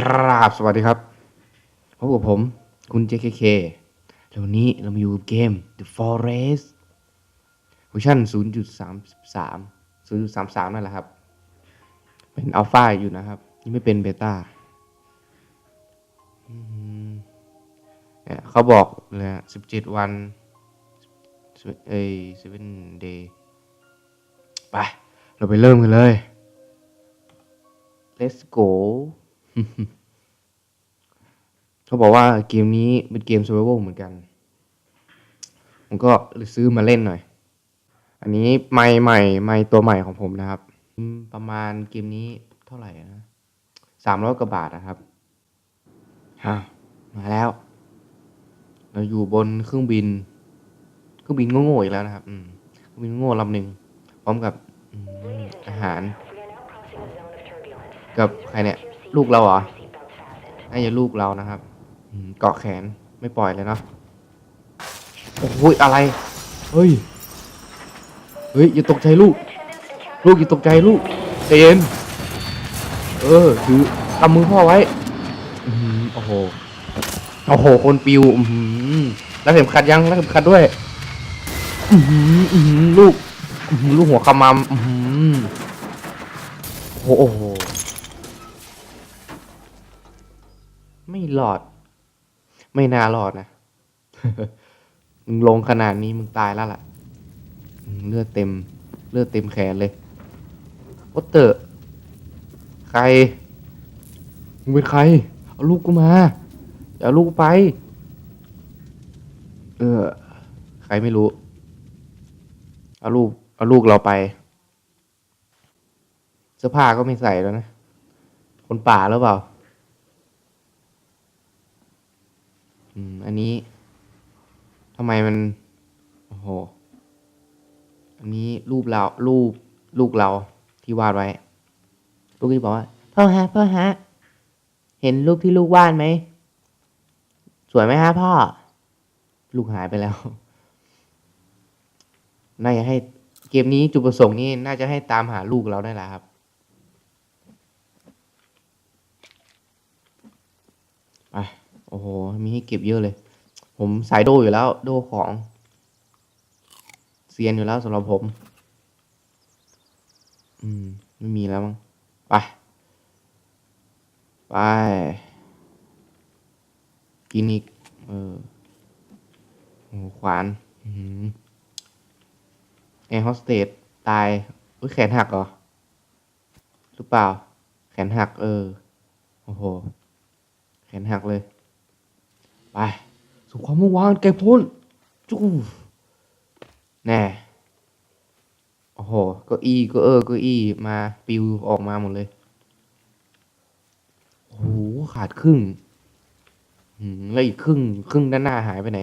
กราบสวัสดีครับพบกับผมคุณ JKK แล้ววันนี้เรามาอยู่กับเกม The Forest เวอร์ชัน0.33 0.33 นั่นแหละครับ เป็นอัลฟาอยู่นะครับ ยังไม่เป็นเบต้าเนี่ยเขาบอกเลยอะ17วันเอ้ย7 day ไป เราไปเริ่มกันเลย let's go เขาบอกว่าเกมนี้เป็นเกม survival เหมือนกัน ผมก็เลยซื้อมาเล่นหน่อย อันนี้ไม้ใหม่ไม้ตัวใหม่ของผมนะครับ ประมาณเกมนี้เท่าไหร่นะสามร้อยกว่าบาทนะครับฮะมาแล้ว เราอยู่บนเครื่องบิน เครื่องบินโง่ๆอีกแล้วนะครับ อืมเครื่องบินโง่ลำหนึ่งพร้อมกับออาหาร กับใครเนี่ย ลูกเราเหรอน่าจะลูกเรานะครับอืมเกาะแขนไม่ปล่อยเลยเนาะโอ้โหอะไร เฮ้ย เฮ้ยอย่าตกใจลูก ลูกอย่าตกใจลูกใจเย็น เออถือกำมือพ่อไว้อือหือโอ้โห โอ้โห คนปิวอือหือแล้วเข็มขัดยังแล้วเข็มขัดด้วยอือหืออือหือลูกอือหือลูกหัวขมำอือหือโอ้โห ไม่หลอด ไม่น่ารอดนะ มึงลงขนาดนี้มึงตายแล้วล่ะอืมเลือดเต็ม เลือดเต็มแขนเลยโอเตอร์ใคร มึงเป็นใคร เอาลูกกูมาอย่าเอาลูกกูไป เออ ใครไม่รู้ เอาลูก เอาลูกเราไปเสื้อผ้าก็ไม่ใส่แล้วนะ คนป่าหรือเปล่า อืม อันนี้ทำไมมัน โอ้โห อันนี้รูปเรา รูปลูกเราที่วาดไว้ ลูกที่บอกว่า พ่อฮะ พ่อฮะ เห็นรูปที่ลูกวาดไหม สวยไหมฮะพ่อ ลูกหายไปแล้ว น่าจะให้เกมนี้จุดประสงค์นี่น่าจะให้ตามหาลูกเราได้แหละครับ ไป โอ้โห มีให้เก็บเยอะเลย ผมสายโดอยู่แล้ว โดของ เซียนอยู่แล้วสำหรับผม อืม ไม่มีแล้วมั้ง ไป ไป กินอีก เออโอ้ขวาน อือหือแอร์โฮสเตสตาย อุ้ยแขนหักเหรอ หรือเปล่า แขนหัก เออ โอ้โห แขนหักเลย ไปสู่ความเมื่อวานไกลพ้นจู้แน่โอ้โหก็อีก็เออก็อีมาปิวออกมาหมดเลยโอ้โหขาดครึ่งแล้วอีกครึ่งครึ่งด้านหน้าหายไปไหน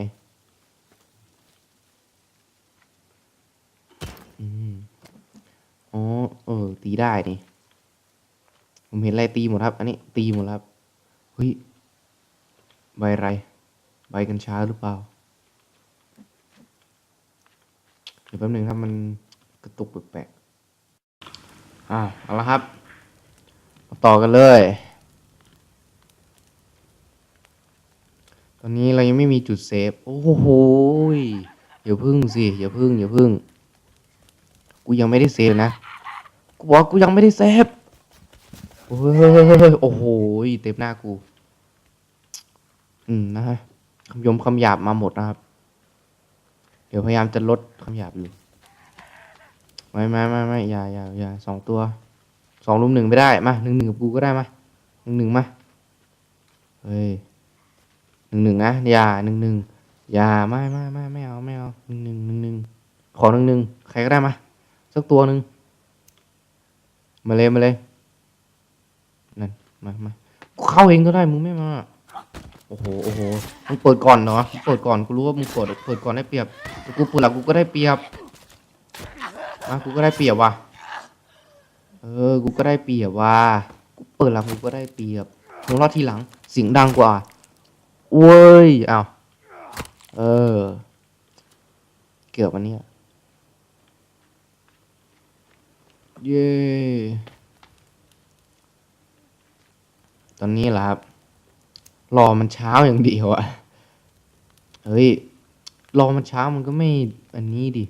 อ๋อเออ ตีได้นี่ผมเห็นอะไรตีหมดครับ อันนี้ตีหมดครับเฮ้ยใบอะไร ใบกัญชาหรือเปล่า เดี๋ยวแป๊บหนึ่งครับมันกระตุกแปลกๆอ่าเอาละครับมาต่อกันเลย ตอนนี้เรายังไม่มีจุดเซฟ โอ้โหอย่าพึ่งสิอย่าพึ่งอย่าพึ่ง กูยังไม่ได้เซฟนะ กูบอกกูยังไม่ได้เซฟโอ้ยโอ้โห เต็มหน้ากู อืมนะฮะ คำยมคำหยาบมาหมดนะครับ เดี๋ยวพยายามจะลดคำหยาบอยู่ ไม่ไม่ไม่ไม่อย่าอย่าอย่าสองตัวสองลุมหนึ่งไม่ได้มาหนึ่งหนึ่งกับกูก็ได้มาหนึ่งหนึ่งมาเฮ้ยหนึ่งหนึ่งนะอย่าหนึ่งหนึ่งอย่าไม่ไม่ไม่ไม่เอาไม่เอาหนึ่งหนึ่งหนึ่งหนึ่งขอหนึ่งหนึ่งใครก็ได้มาสักตัวหนึ่งมาเลยมาเลยนั่นมามาเข้าเองก็ได้มึงไม่มา โอ้โหโอ้โหมึงเปิดก่อนเนาะมึงเปิดก่อนกูรู้ว่ามึงเปิดเปิดก่อนได้เปรียบแต่กูเปิดหลังกูก็ได้เปรียบอะกูก็ได้เปรียบว่ะเออกูก็ได้เปรียบว่ะกูเปิดหลังกูก็ได้เปรียบมึงรอดทีหลังเสียงดังกว่าเว้ยอ้าวเออ เกือบวันนี้อะเย้ตอนนี้เหรอครับ รอมันเช้าอย่างเดียวอะเฮ้ย รอมันเช้ามันก็ไม่อันนี้ดิ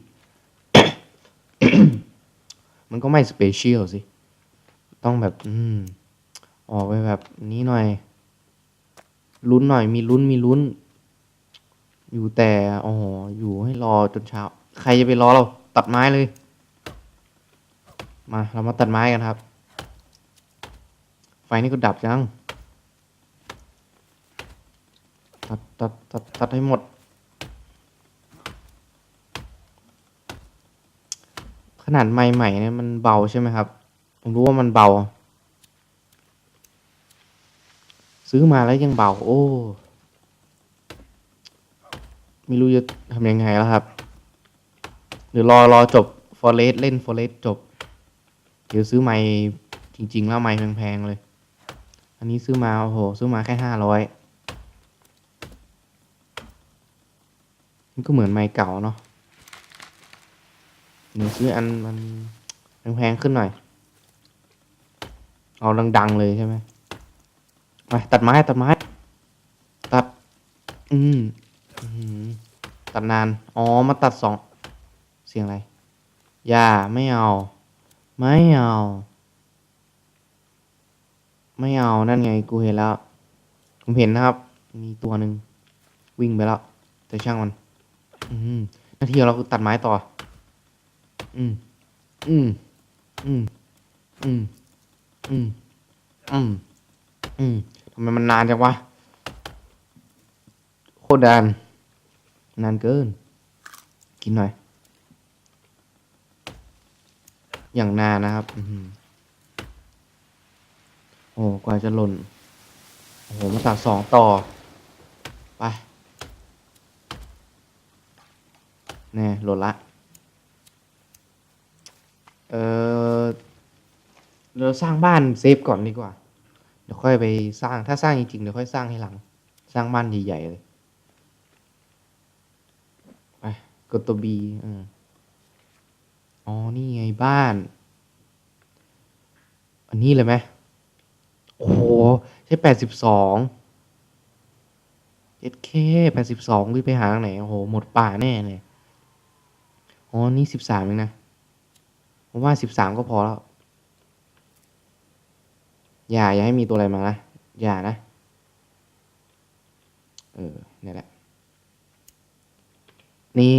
มันก็ไม่สเปเชียลสิ ต้องแบบ อืม ออกไปแบบนี้หน่อย ลุ้นหน่อย มีลุ้น มีลุ้น อยู่แต่ อ๋อ อยู่ให้รอจนเช้า ใครจะไปรอเรา ตัดไม้เลย มา เรามาตัดไม้กันครับ ไฟนี่ก็ดับจัง ตัดตัดตัดตัดให้หมด ขนาดไม้ใหม่เนี่ยมันเบาใช่ไหมครับ ผมรู้ว่ามันเบา ซื้อมาแล้วยังเบา โอ้ ไม่รู้จะทำยังไงแล้วครับ หรือรอรอจบฟอเรสเล่นฟอเรสจบ เดี๋ยวซื้อไม้จริง ๆ แล้วไม้แพง ๆ เลย อันนี้ซื้อมา โอ้โห ซื้อมาแค่ห้าร้อย มันก็เหมือนไม้เก่าเนาะหนูซื้ออันมันแพงขึ้นหน่อย เอาดังๆเลยใช่ไหมไปตัดไม้ตัดไม้ ตัด อืมตัดนาน อ๋อ มาตัดสอง เสียงอะไร อย่าไม่เอา ไม่เอา ไม่เอา นั่นไง กูเห็นแล้ว ผมเห็นนะครับ มีตัวหนึ่งวิ่งไปแล้ว แต่ช่างมัน อืมหน้าที่ของเราคือตัดไม้ต่อ อืม อืม อืม อืม อืม อืม อืมทำไมมันนานจังวะ โคตรนาน นานเกิน กินหน่อย อย่างนานนะครับ อือหือโอ้กว่าจะหล่น โอ้โห มาตัดสองต่อ ไป แน่หล่นละ เออเราสร้างบ้านเซฟก่อนดีกว่า เดี๋ยวค่อยไปสร้าง ถ้าสร้างจริงๆเดี๋ยวค่อยสร้างให้หลัง สร้างบ้านใหญ่ๆเลย ไป กดตัว B อืมอ๋อ นี่ไงบ้าน อันนี้เลยไหม โอ้โห ใช่แปดสิบสองเอเคแปดสิบสองไปหาทางไหน โอ้โห หมดป่าแน่เลย อ๋อ นี่สิบสามเองนะผมว่าสิบสามก็พอแล้ว อย่า อย่าให้มีตัวอะไรมานะ อย่านะ เออเนี่ยแหละ นี่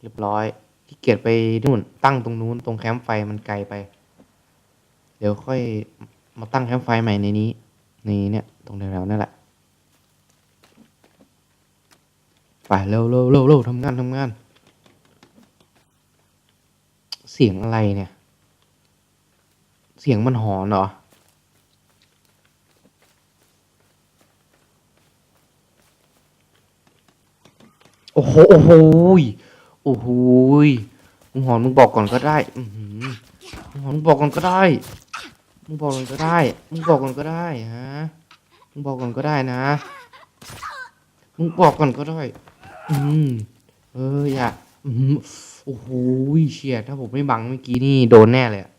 เรียบร้อยที่เกียจไปนู่น ตั้งตรงนู้น ตรงแคมป์ไฟมันไกลไป เดี๋ยวค่อยมาตั้งแคมป์ไฟใหม่ในนี้ในเนี่ย ตรงแถวๆนั่นแหละ ไปเร็วเร็วเร็วเร็วทำงานทำงาน เสียงอะไรเนี่ย เสียงมันหอนเหรอ โอ้โห โอ้โหโอ้โหมึงหอนมึงบอกก่อนก็ได้อืมึงหอนมึงบอกก่อนก็ได้ มึงบอกก่อนก็ได้ มึงบอกก่อนก็ได้ฮะ มึงบอกก่อนก็ได้นะ มึงบอกก่อนก็ได้ อืมเอออย่า อืมโอ้โหเฉียถ้าผมไม่บังเมื่อกี้นี่โดนแน่เลยอะ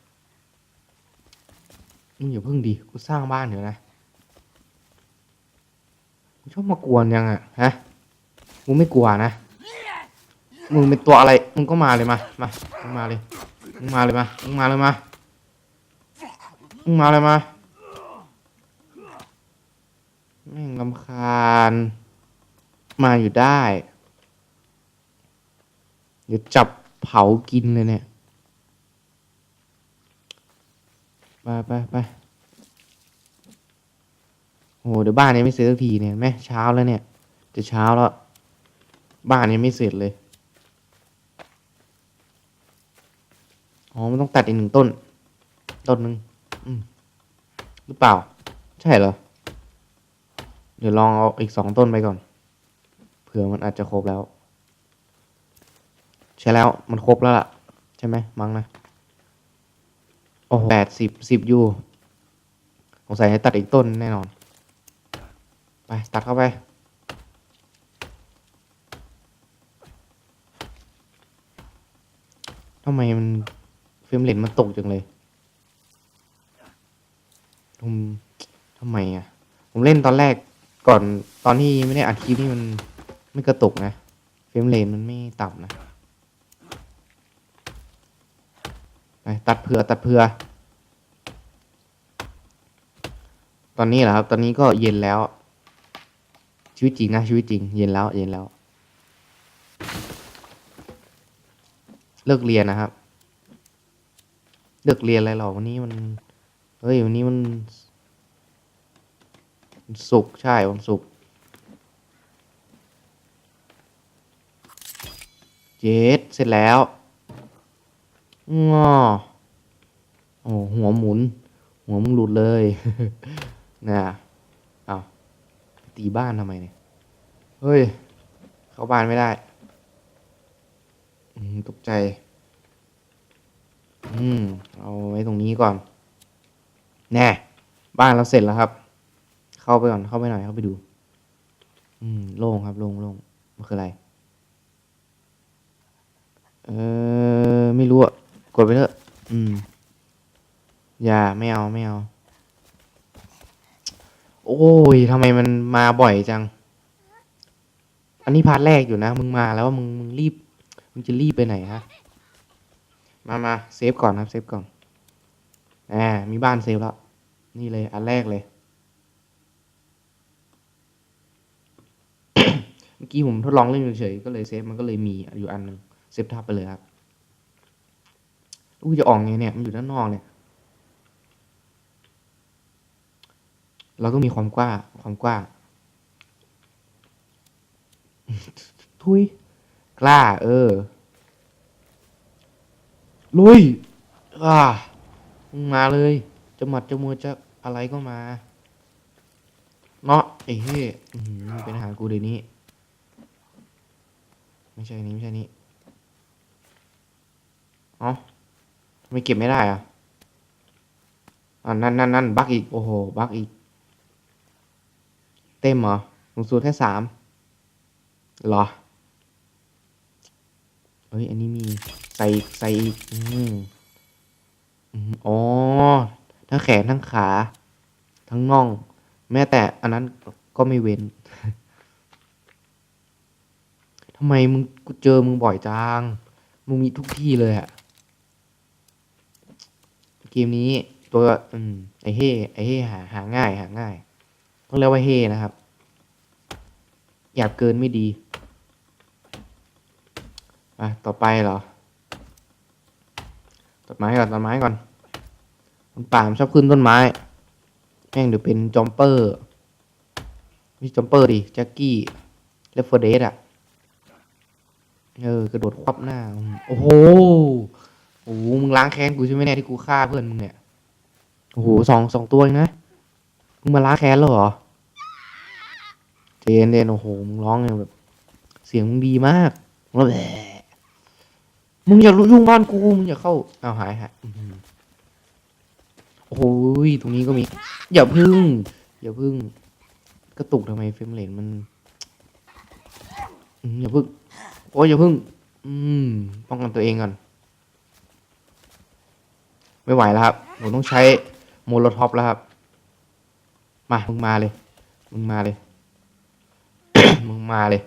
มึงอย่าเพิ่งดิกูสร้างบ้านเดี๋ยวนะมึงชอบมากวนยังอะฮะมึงไม่กลัวนะมึงเป็นตัวอะไรมึงก็มาเลยมามามึงมาเลยมึงมาเลยมามึงมาเลยมามึงมาเลยมาแม่งลำคาญมาอยู่ได้ เดี๋ยวจับเผากินเลยเนี่ย ไปไปไปโอ้โหเดี๋ยวบ้านนี้ไม่เสร็จสักทีเนี่ยเห็นไหมเช้าแล้วเนี่ย จะเช้าแล้ว บ้านยังไม่เสร็จเลย อ๋อ มันต้องตัดอีกหนึ่งต้น ต้นหนึ่งหรือเปล่า ใช่เหรอ เดี๋ยวลองเอาอีกสองต้นไปก่อน เผื่อมันอาจจะครบแล้ว ใช่แล้วมันครบแล้วล่ะ ใช่ไหมมั้งนะ โอ้แปดสิบสิบยูสงสัยให้ตัดอีกต้นแน่นอน ไป ตัดเข้าไป ทำไมมันเฟรมเรทมันตกจังเลยผมททำไมอะ ผมเล่นตอนแรกก่อนตอนที่ไม่ได้อัดคลิปนี่มันไม่กระตุกนะ เฟรมเรทมันไม่ต่ำนะ ไป ตัดเผื่อตัดเผื่อตอนนี้เหรอครับ ตอนนี้ก็เย็นแล้ว ชีวิตจริงนะชีวิตจริง เย็นแล้ว เย็นแล้ว เลิกเรียนนะครับ เลิกเรียนอะไรหรอวันนี้มันเฮ้ยวันนี้มันวันศุกใช่วันศุกเจ็ดเสร็จแล้ว งอโอ้หัวหมุน หัวมึงหลุดเลยนะเอาตีบ้านทำไมเนี่ย เฮ้ย เข้าบ้านไม่ได้ตกใจ อืม เอาไว้ตรงนี้ก่อน แน่ บ้านเราเสร็จแล้วครับ เข้าไปก่อน เข้าไปหน่อย เข้าไปดู อืม โล่งครับ โล่งโล่งมันคืออะไร เออ ไม่รู้อะ กดไปเถอะ อืม อย่าไม่เอาไม่เอา โอ้ยทำไมมันมาบ่อยจัง อันนี้พาร์ทแรกอยู่นะ มึงมาแล้วมึงมึงรีบ มึงจะรีบไปไหนฮะ มามาเซฟก่อนครับ เซฟก่อนแหมมีบ้านเซฟแล้ว นี่เลย อันแรกเลย เมื่อกี้ผมทดลองเล่นเฉยๆก็เลยเซฟมันก็เลยมีอยู่อันหนึ่งเซฟทับไปเลยครับ อู้จะออกไงเนี่ย มันอยู่ด้านนอกเนี่ย เราต้องมีความกล้า ความกล้า ทุย กล้า เออ ลุย อ่ามาเลย จะหมัดจะมัวจะอะไรก็มา เนาะไอ้เฮ้ยเป็นอาหารกูเดี๋ยวนี้ ไม่ใช่นี้ไม่ใช่นี้ เอ้า ไม่เก็บไม่ได้อะอ่านั่นนั่นนั่นบักอีก โอ้โห บักอีก เต็มเหรอสูงสุดแค่สามเหรอ เฮ้ย อันนี้มี ใส่ใส่อีกอืมอืมอ๋อ ทั้งแขนทั้งขา ทั้งน่อง แม้แต่อันนั้นก็ไม่เว้นทำไมมึงกูเจอมึงบ่อยจัง มึงมีทุกที่เลยอะ เกมนี้ตัวอืมไอเฮ่ไอเฮ่หาหาง่ายหาง่าย ต้องเรียกว่าเฮ่นะครับหยาบเกินไม่ดีอะต่อไปเหรอต้นไม้ก่อนต้นไม้ก่อนคนป่ามชอบขึ้นต้นไม้แม่งเดี๋ยวเป็นจอมเปอร์ไม่จอมเปอร์ดิแจ็คกี้เลฟเฟอร์เดสอะเออกระโดดควับหน้า โอ้โห โอ้โหมึงล้างแค้นกูใช่ไหมเนี่ยที่กูฆ่าเพื่อนมึงเนี่ย โอ้โหสองสองตัวเองนะ มึงมาล้างแค้นแล้วเหรอเจนเจนโอ้โห มึงร้องเนี่ยแบบ เสียงมึงดีมากแล้วแหละมึงอย่าลุยุ่งบ้านกู มึงอย่าเข้า เอาหายหายโอ้โหตรงนี้ก็มี อย่าพึ่ง อย่าพึ่ง กระตุกทำไมเฟรมเรทมันอืมอย่าพึ่ง โอ้ยอย่าพึ่ง อืม ป้องกันตัวเองก่อน ไม่ไหวแล้วครับ ผมต้องใช้โมโลท็อปแล้วครับ มา มึงมาเลย มึงมาเลย มึงมาเลย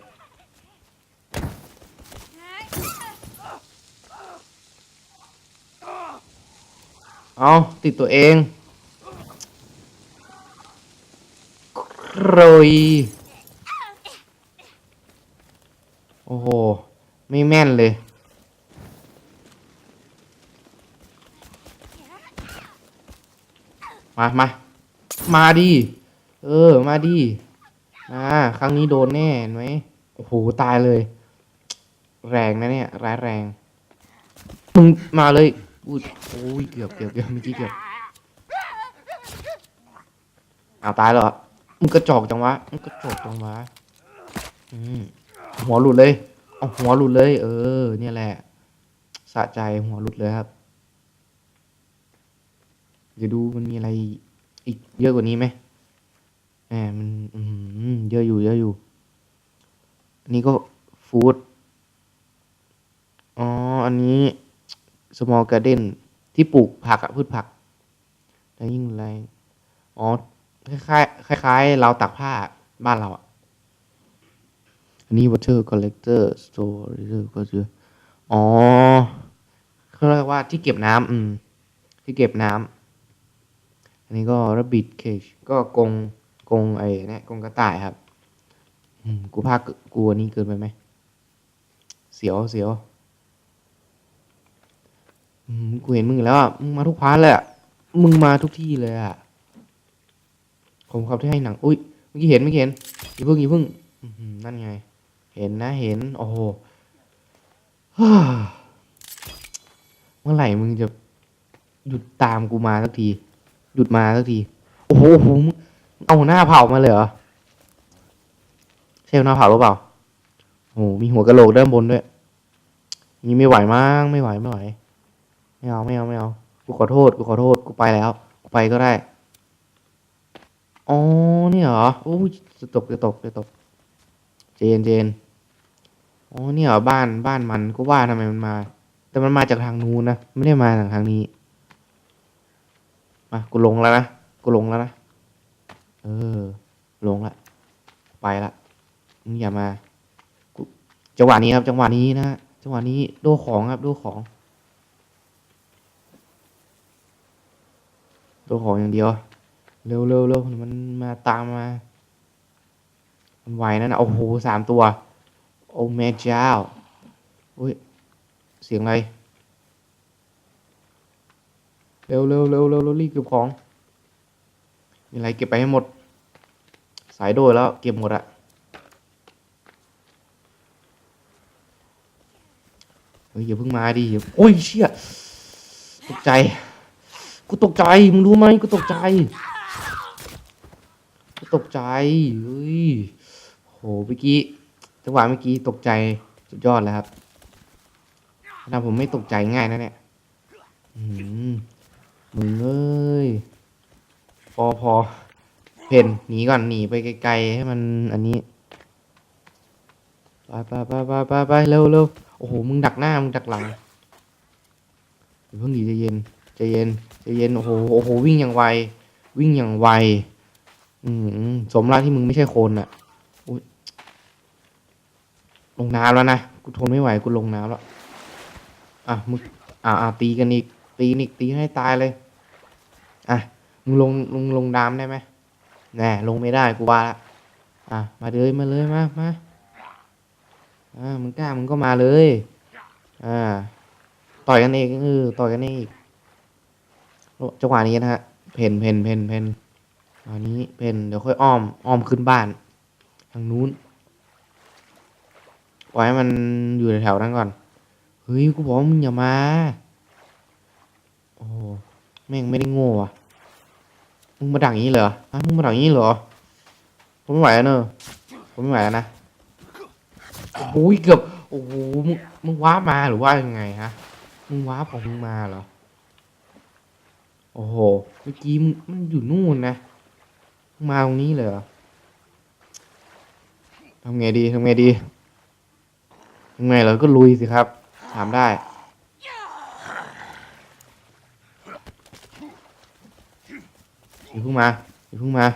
เอาติดตัวเองโรยโอ้โห ไม่แม่นเลย มามามาดิเออ มาดิมาครั้งนี้โดนแน่เห็นไหมโอ้โห ตายเลย แรงนะเนี่ย ร้ายแรง มึงมาเลย อุ้ยโอ้ย เกือบเกือบเกือบเมื่อกี้เกือบอ้าวตายแล้วเหรอ มึงกระจอกจังวะ มึงกระจอกจังวะ อืม หัวหลุดเลย เอาหัวหลุดเลย เออ เนี่ยแหละ สะใจหัวหลุดเลยครับ เดี๋ยวดูมันมีอะไรอีกเยอะกว่านี้ไหมแหมมันเยอะอยู่เยอะอยู่ อันนี้ก็ฟู้ดอ๋อ อันนี้ small garden ที่ปลูกผักอะพืชผักแล้วยิ่งแรอ๋อ คล้ายๆคล้ายๆเราตักผ้าบ้านเราอะอันนี้ water collector store ก็คืออ๋อเขาเรียกว่าที่เก็บน้ำอืมที่เก็บน้ำ นนี้ก็ rabbit cage ก็กงกงไอ้นี่กงกระต่ายครับกูภาคกูอันนี้เกินไปไหม เสียวเสียวกูเห็นมึงแล้วอะ มึงมาทุกพาร์ทเลยอะ มึงมาทุกที่เลยอะ ผมครับที่ให้หนัง อุ้ย เมื่อกี้เห็นเมื่อกี้เห็นอย่าเพิ่งอย่าเพิ่งนั่นไง เห็นนะเห็น โอ้โหเมื่อไหร่มึงจะหยุดตามกูมาสักที หยุดมาสักที โอ้โหโอ้โหมึงเอาหน้าเผามาเลยเหรอใช่หน้าเผาหรือเปล่าโอ้โหมีหัวกะโหลกด้านบนด้วยนี่ไม่ไหวมั้งไม่ไหวไม่ไหว ไม่เอาไม่เอาไม่เอากูขอโทษกูขอโทษกูไปแล้วกูไปก็ได้อ๋อนี่เหรอโอ้จะตกจะตกจะตก เจนเจนอ๋อนี่เหรอบ้านบ้านมันก็ว่าทำไมมันมา แต่มันมาจากทางนู้นนะไม่ได้มาจากทางนี้ มากูลงแล้วนะกูลงแล้วนะเออ ลงละไปละมึงอย่ามาจังหวะนี้ครับ จังหวะนี้นะจังหวะนี้โดของครับโดของโดของอย่างเดียว เร็วเร็วเร็วมันมาตามมามันไหวนั่นนะโอ้โหสามตัว โอ้แม่เจ้าอุ้ยเสียงอะไร เร็วเร็วเร็วเร็วเร็วรีบเก็บของ มีอะไรเก็บไปให้หมด สายโดยแล้วเก็บหมดอะเฮ้ยอย่าเพิ่งมาดิโอ้ยเชี่ยตกใจ กูตกใจ มึงรู้ไหมกูตกใจ กูตกใจ เฮ้ย โห เมื่อกี้ จังหวะเมื่อกี้ตกใจสุดยอดแล้วครับถ้าผมไม่ตกใจง่ายนะเนี่ย อืม มึงเอ้ย พอพอเพนหนีก่อนหนีไปไกลๆให้มันอันนี้ไปไปไปไปไปไปเร็วเร็วโอ้โหมึงดักหน้ามึงดักหลังเพิ่งหนีใจเย็นใจเย็นใจเย็นโอ้โหโอ้โหวิ่งอย่างไว วิ่งอย่างไว อืมสมแล้วที่มึงไม่ใช่คนอะลงน้ำแล้วนะ กูทนไม่ไหว กูลงน้ำแล้ว อะมึงอ่าตีกันอีก ตีนอีกตีให้ตายเลย อะมึงลงลงลงน้ำได้ไหมแน่ลงไม่ได้กูว่าละอะมาเลยมาเลยมามาอ่ามึงกล้ามึงก็มาเลยอ่าต่อยกันเองเออต่อยกันเองอีกจังหวะนี้นะฮะเพนเพนเพนเพนอันนี้เพนเดี๋ยวค่อยอ้อมอ้อมขึ้นบ้านทางนู้นปล่อยให้มันอยู่แถวๆนั้นก่อน เฮ้ย กูบอกมึงอย่ามา โอ้โหแม่งไม่ได้โง่อะมึงมาดักอย่างนี้เหรอฮะมึงมาดักอย่างนี้เหรอ ผมไม่ไหวแล้วเนอะผมไม่ไหวแล้วนะโอ้ยเกือบ โอ้โห มึง มึงว้ามาหรือว่ายังไงฮะ มึงว้าร์ปของมึงมาเหรอ โอ้โห เมื่อกี้มึงมันอยู่นู่นนะมึงมาตรงนี้เลยเหรอทำไงดีทำไงดีทำไงเราก็ลุยสิครับ ถามได้ อย่าเพิ่งมาอย่าเพิ่งมา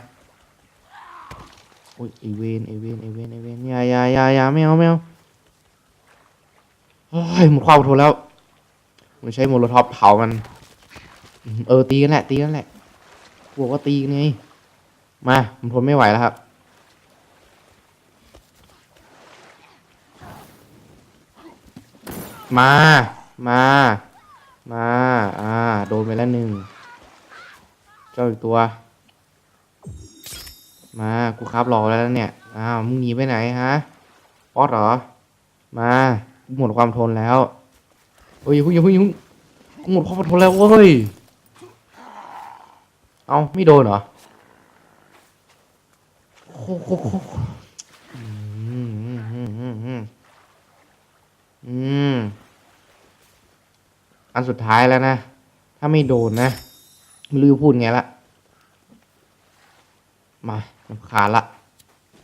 โอ้ยไอเวนไอเวนไอเวนไอเวนอย่าอย่าอย่าอย่าไม่เอาไม่เอาเฮ้ยหมดความอดทนแล้ว มันใช้โมโลท็อปเผามัน เออตีกันแหละ ตีกันแหละบวกว่าตีกันไงมาผมทนไม่ไหวแล้วครับมา มา มา อ่า โดนไปแล้วหนึ่ง เจ้าอีกตัว มากูครับรอแล้วเนี่ยอ้าวมึงหนีไปไหนฮะป๊อดเหรอ มากูหมดความทนแล้วเฮ้ยพิ่งย่าเพิ่งพุ่งกูหมดความทนแล้วเว้ยเอาไม่โดนเหรอโคโคโคอืม อันสุดท้ายแล้วนะ ถ้าไม่โดนนะ ไม่รู้จะพูดไงละ มาลำคาละ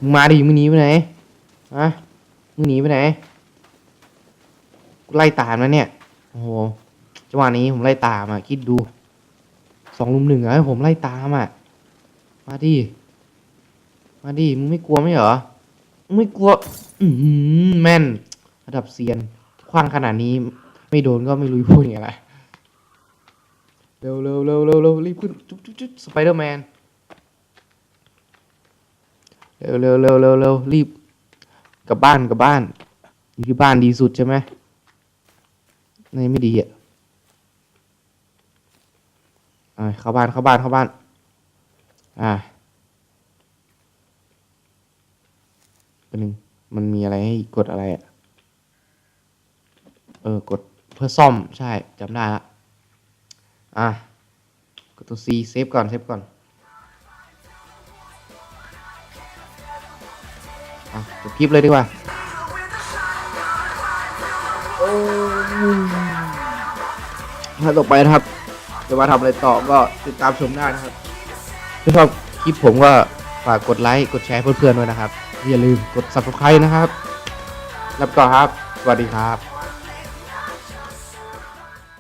มึงมาดิมึงหนีไปไหนฮะมึงหนีไปไหนกูไล่ตามแล้วเนี่ย โอ้โหจังหวะนี้ผมไล่ตามอะ คิดดู สองลุมหนึ่งอะผมไล่ตามอะ มาดิ มาดิ มึงไม่กลัวไหมเหรอ มึงไม่กลัว อือหือแม่น ระดับเซียน คว้างขนาดนี้ ไม่โดนก็ไม่รู้พูดยังไงละ เร็วเร็วเร็วเร็วเร็วรีบขึ้นจุ๊บจุ๊บจุ๊บสไปเดอร์แมนเร็วเร็วเร็วเร็วเร็วรีบกลับบ้านกลับบ้านอยู่ที่บ้านดีสุดใช่ไหมในไม่ดีอะอ่าเข้าบ้านเข้าบ้านเข้าบ้าน อ่าเป็นหนึ่งมันมีอะไรให้กดอะไรอะเออกดเพื่อซ่อมใช่จำได้ละ อะกดตัว C เซฟก่อนเซฟก่อนอะจบคลิปเลยดีกว่าถ้าต่อไปนะครับ จะมาทำอะไรต่อก็ติดตามชมได้นะครับถ้าชอบคลิปผมก็ฝากกดไลค์กดแชร์ให้เพื่อนๆด้วยนะครับ อย่าลืมกด subscribe นะครับแล้วก็ครับ สวัสดีครับ